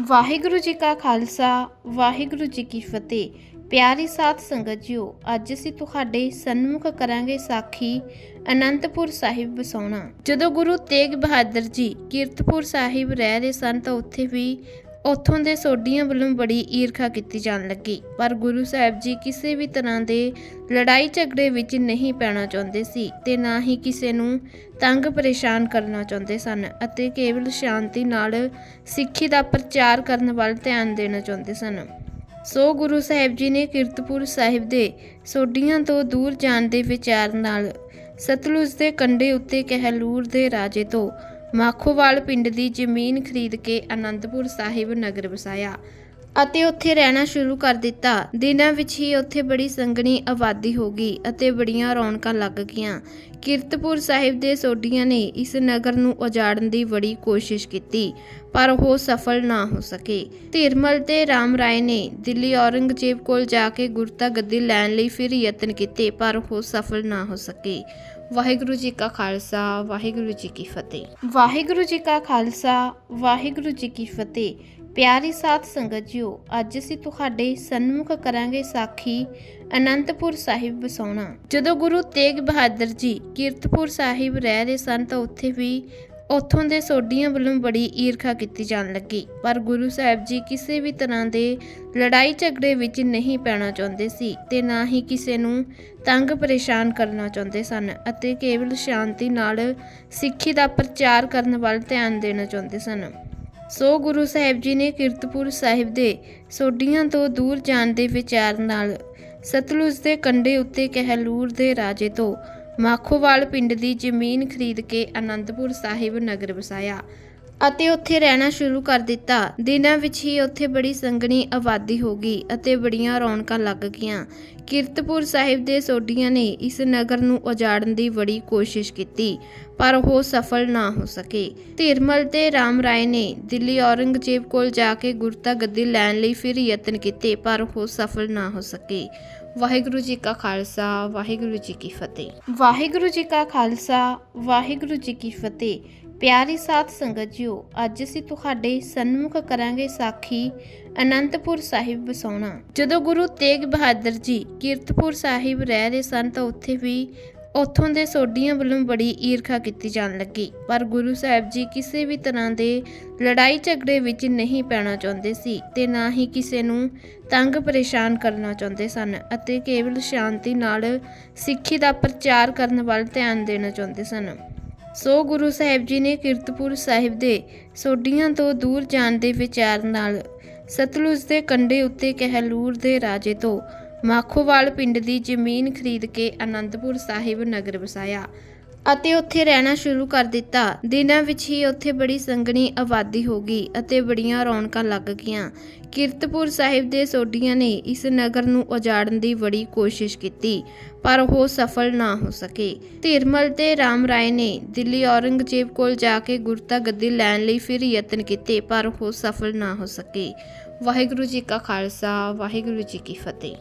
ਵਾਹਿਗੁਰੂ ਜੀ ਕਾ ਖਾਲਸਾ, ਵਾਹਿਗੁਰੂ ਜੀ ਕੀ ਫਤਿਹ। ਪਿਆਰੀ ਸਾਥ ਸੰਗਤ ਜੀਓ, ਅੱਜ ਅਸੀਂ ਤੁਹਾਡੇ ਸਨਮੁਖ ਕਰਾਂਗੇ ਸਾਖੀ ਅਨੰਦਪੁਰ ਸਾਹਿਬ ਵਸਾਉਣਾ। ਜਦੋਂ ਗੁਰੂ ਤੇਗ ਬਹਾਦਰ ਜੀ ਕੀਰਤਪੁਰ ਸਾਹਿਬ ਰਹਿ ਰਹੇ ਸਨ ਤਾਂ ਉੱਥੇ ਵੀ ਉੱਥੋਂ ਦੇ ਸੋਢੀਆਂ ਵੱਲੋਂ ਬੜੀ ਈਰਖਾ ਕੀਤੀ ਜਾਣ ਲੱਗੀ। ਪਰ ਗੁਰੂ ਸਾਹਿਬ ਜੀ ਕਿਸੇ ਵੀ ਤਰ੍ਹਾਂ ਦੇ ਲੜਾਈ ਝਗੜੇ ਵਿੱਚ ਨਹੀਂ ਪੈਣਾ ਚਾਹੁੰਦੇ ਸੀ ਤੇ ਨਾ ਹੀ ਕਿਸੇ ਨੂੰ ਤੰਗ ਪਰੇਸ਼ਾਨ ਕਰਨਾ ਚਾਹੁੰਦੇ ਸਨ ਅਤੇ ਕੇਵਲ ਸ਼ਾਂਤੀ ਨਾਲ ਸਿੱਖੀ ਦਾ ਪ੍ਰਚਾਰ ਕਰਨ ਵੱਲ ਧਿਆਨ ਦੇਣਾ ਚਾਹੁੰਦੇ ਸਨ। ਸੋ ਗੁਰੂ ਸਾਹਿਬ ਜੀ ਨੇ ਕੀਰਤਪੁਰ ਸਾਹਿਬ ਦੇ ਸੋਢੀਆਂ ਤੋਂ ਦੂਰ ਜਾਣ ਦੇ ਵਿਚਾਰ ਨਾਲ ਸਤਲੁਜ ਦੇ ਕੰਢੇ ਉੱਤੇ ਕਹਿਲੂਰ ਦੇ ਰਾਜੇ ਤੋਂ ਮਾਖੋਵਾਲ ਪਿੰਡ ਦੀ ਜ਼ਮੀਨ ਖਰੀਦ ਕੇ ਆਨੰਦਪੁਰ ਸਾਹਿਬ ਨਗਰ ਵਸਾਇਆ। ਅਤੇ ਉੱਥੇ ਰਹਿਣਾ ਸ਼ੁਰੂ ਕਰ ਦਿੱਤਾ। ਦਿਨਾਂ ਵਿੱਚ ਹੀ ਉੱਥੇ ਬੜੀ ਸੰਘਣੀ ਆਬਾਦੀ ਹੋ ਗਈ ਅਤੇ ਬੜੀਆਂ ਰੌਣਕਾਂ ਲੱਗ ਗਈਆਂ। ਕੀਰਤਪੁਰ ਸਾਹਿਬ ਦੇ ਸੋਢੀਆਂ ਨੇ ਇਸ ਨਗਰ ਨੂੰ ਉਜਾੜਨ ਦੀ ਬੜੀ ਕੋਸ਼ਿਸ਼ ਕੀਤੀ, ਪਰ ਉਹ ਸਫਲ ਨਾ ਹੋ ਸਕੇ। ਧੀਰਮਲ ਤੇ ਰਾਮ ਰਾਏ ਨੇ ਦਿੱਲੀ ਔਰੰਗਜ਼ੇਬ ਕੋਲ ਜਾ ਕੇ ਗੁਰਤਾ ਗੱਦੀ ਲੈਣ ਲਈ ਫਿਰ ਯਤਨ ਕੀਤੇ, ਪਰ ਉਹ ਸਫਲ ਨਾ ਹੋ ਸਕੇ। ਵਾਹਿਗੁਰੂ ਜੀ ਕਾ ਖਾਲਸਾ, ਵਾਹਿਗੁਰੂ ਜੀ ਕੀ ਫਤਿਹ। ਵਾਹਿਗੁਰੂ ਜੀ ਕਾ ਖਾਲਸਾ, ਵਾਹਿਗੁਰੂ ਜੀ ਕੀ ਫਤਿਹ। ਪਿਆਰੀ ਸਾਥ ਸੰਗਤ ਜੀਓ, ਅੱਜ ਅਸੀਂ ਤੁਹਾਡੇ ਸਨਮੁਖ ਕਰਾਂਗੇ ਸਾਖੀ ਅਨੰਦਪੁਰ ਸਾਹਿਬ ਵਸਾਉਣਾ। ਜਦੋਂ ਗੁਰੂ ਤੇਗ ਬਹਾਦਰ ਜੀ ਕੀਰਤਪੁਰ ਸਾਹਿਬ ਰਹਿ ਰਹੇ ਸਨ ਤਾਂ ਉੱਥੇ ਵੀ ਉੱਥੋਂ ਦੇ ਸੋਢੀਆਂ ਵੱਲੋਂ ਬੜੀ ਈਰਖਾ ਕੀਤੀ ਜਾਣ ਲੱਗੀ। ਪਰ ਗੁਰੂ ਸਾਹਿਬ ਜੀ ਕਿਸੇ ਵੀ ਤਰ੍ਹਾਂ ਦੇ ਲੜਾਈ ਝਗੜੇ ਵਿੱਚ ਨਹੀਂ ਪੈਣਾ ਚਾਹੁੰਦੇ ਸੀ ਤੇ ਨਾ ਹੀ ਕਿਸੇ ਨੂੰ ਤੰਗ ਪਰੇਸ਼ਾਨ ਕਰਨਾ ਚਾਹੁੰਦੇ ਸਨ ਅਤੇ ਕੇਵਲ ਸ਼ਾਂਤੀ ਨਾਲ ਸਿੱਖੀ ਦਾ ਪ੍ਰਚਾਰ ਕਰਨ ਵੱਲ ਧਿਆਨ ਦੇਣਾ ਚਾਹੁੰਦੇ ਸਨ। ਸੋ ਗੁਰੂ ਸਾਹਿਬ ਜੀ ਨੇ ਕੀਰਤਪੁਰ ਸਾਹਿਬ ਦੇ ਸੋਢੀਆਂ ਤੋਂ ਦੂਰ ਜਾਣ ਦੇ ਵਿਚਾਰ ਨਾਲ ਸਤਲੁਜ ਦੇ ਕੰਢੇ ਉੱਤੇ ਕਹਿਲੂਰ ਦੇ ਰਾਜੇ ਤੋਂ ਮਾਖੋਵਾਲ ਪਿੰਡ ਦੀ ਜ਼ਮੀਨ ਖਰੀਦ ਕੇ ਅਨੰਦਪੁਰ ਸਾਹਿਬ ਨਗਰ ਵਸਾਇਆ। ਅਤੇ ਉੱਥੇ ਰਹਿਣਾ ਸ਼ੁਰੂ ਕਰ ਦਿੱਤਾ। ਦਿਨਾਂ ਵਿੱਚ ਹੀ ਉੱਥੇ ਬੜੀ ਸੰਘਣੀ ਆਬਾਦੀ ਹੋ ਗਈ ਅਤੇ ਬੜੀਆਂ ਰੌਣਕਾਂ ਲੱਗ ਗਈਆਂ। ਕੀਰਤਪੁਰ ਸਾਹਿਬ ਦੇ ਸੋਢੀਆਂ ਨੇ ਇਸ ਨਗਰ ਨੂੰ ਉਜਾੜਨ ਦੀ ਬੜੀ ਕੋਸ਼ਿਸ਼ ਕੀਤੀ, ਪਰ ਉਹ ਸਫਲ ਨਾ ਹੋ ਸਕੇ। ਧਿਰਮਲ ਤੇ ਰਾਮ ਰਾਏ ਨੇ ਦਿੱਲੀ ਔਰੰਗਜ਼ੇਬ ਕੋਲ ਜਾ ਕੇ ਗੁਰਤਾ ਗੱਦੀ ਲੈਣ ਲਈ ਫਿਰ ਯਤਨ ਕੀਤੇ, ਪਰ ਉਹ ਸਫਲ ਨਾ ਹੋ ਸਕੇ। ਵਾਹਿਗੁਰੂ ਜੀ ਕਾ ਖਾਲਸਾ, ਵਾਹਿਗੁਰੂ ਜੀ ਕੀ ਫਤਿਹ। ਵਾਹਿਗੁਰੂ ਜੀ ਕਾ ਖਾਲਸਾ, ਵਾਹਿਗੁਰੂ ਜੀ ਕੀ ਫਤਿਹ। ਪਿਆਰੀ ਸਾਥ ਸੰਗਤ ਜੀਓ, ਅੱਜ ਅਸੀਂ ਤੁਹਾਡੇ ਸਨਮੁਖ ਕਰਾਂਗੇ ਸਾਖੀ ਅਨੰਦਪੁਰ ਸਾਹਿਬ ਵਸਾਉਣਾ। ਜਦੋਂ ਗੁਰੂ ਤੇਗ ਬਹਾਦਰ ਜੀ ਕੀਰਤਪੁਰ ਸਾਹਿਬ ਰਹਿ ਰਹੇ ਸਨ ਤਾਂ ਉੱਥੇ ਵੀ ਉੱਥੋਂ ਦੇ ਸੋਢੀਆਂ ਵੱਲੋਂ ਬੜੀ ਈਰਖਾ ਕੀਤੀ ਜਾਣ ਲੱਗੀ। ਪਰ ਗੁਰੂ ਸਾਹਿਬ ਜੀ ਕਿਸੇ ਵੀ ਤਰ੍ਹਾਂ ਦੇ ਲੜਾਈ ਝਗੜੇ ਵਿੱਚ ਨਹੀਂ ਪੈਣਾ ਚਾਹੁੰਦੇ ਸੀ ਤੇ ਨਾ ਹੀ ਕਿਸੇ ਨੂੰ ਤੰਗ ਪਰੇਸ਼ਾਨ ਕਰਨਾ ਚਾਹੁੰਦੇ ਸਨ ਅਤੇ ਕੇਵਲ ਸ਼ਾਂਤੀ ਨਾਲ ਸਿੱਖੀ ਦਾ ਪ੍ਰਚਾਰ ਕਰਨ ਵੱਲ ਧਿਆਨ ਦੇਣਾ ਚਾਹੁੰਦੇ ਸਨ। ਸੋ ਗੁਰੂ ਸਾਹਿਬ ਜੀ ਨੇ ਕੀਰਤਪੁਰ ਸਾਹਿਬ ਦੇ ਸੋਢੀਆਂ ਤੋਂ ਦੂਰ ਜਾਣ ਦੇ ਵਿਚਾਰ ਨਾਲ ਸਤਲੁਜ ਦੇ ਕੰਢੇ ਉੱਤੇ ਕਹਿਲੂਰ ਦੇ ਰਾਜੇ ਤੋਂ ਮਾਖੋਵਾਲ ਪਿੰਡ ਦੀ ਜ਼ਮੀਨ ਖਰੀਦ ਕੇ ਆਨੰਦਪੁਰ ਸਾਹਿਬ ਨਗਰ ਵਸਾਇਆ। ਅਤੇ ਉੱਥੇ ਰਹਿਣਾ ਸ਼ੁਰੂ ਕਰ ਦਿੱਤਾ। ਦਿਨਾਂ ਵਿੱਚ ਹੀ ਉੱਥੇ ਬੜੀ ਸੰਘਣੀ ਆਬਾਦੀ ਹੋ ਗਈ ਅਤੇ ਬੜੀਆਂ ਰੌਣਕਾਂ ਲੱਗ ਗਈਆਂ। ਕੀਰਤਪੁਰ ਸਾਹਿਬ ਦੇ ਸੋਢੀਆਂ ਨੇ ਇਸ ਨਗਰ ਨੂੰ ਉਜਾੜਨ ਦੀ ਬੜੀ ਕੋਸ਼ਿਸ਼ ਕੀਤੀ, ਪਰ ਉਹ ਸਫਲ ਨਾ ਹੋ ਸਕੇ। ਧੀਰਮਲ ਤੇ ਰਾਮ ਰਾਏ ਨੇ ਦਿੱਲੀ ਔਰੰਗਜ਼ੇਬ ਕੋਲ ਜਾ ਕੇ ਗੁਰਤਾ ਗੱਦੀ ਲੈਣ ਲਈ ਫਿਰ ਯਤਨ ਕੀਤੇ, ਪਰ ਉਹ ਸਫਲ ਨਾ ਹੋ ਸਕੇ। ਵਾਹਿਗੁਰੂ ਜੀ ਕਾ ਖਾਲਸਾ, ਵਾਹਿਗੁਰੂ ਜੀ ਕੀ ਫਤਿਹ।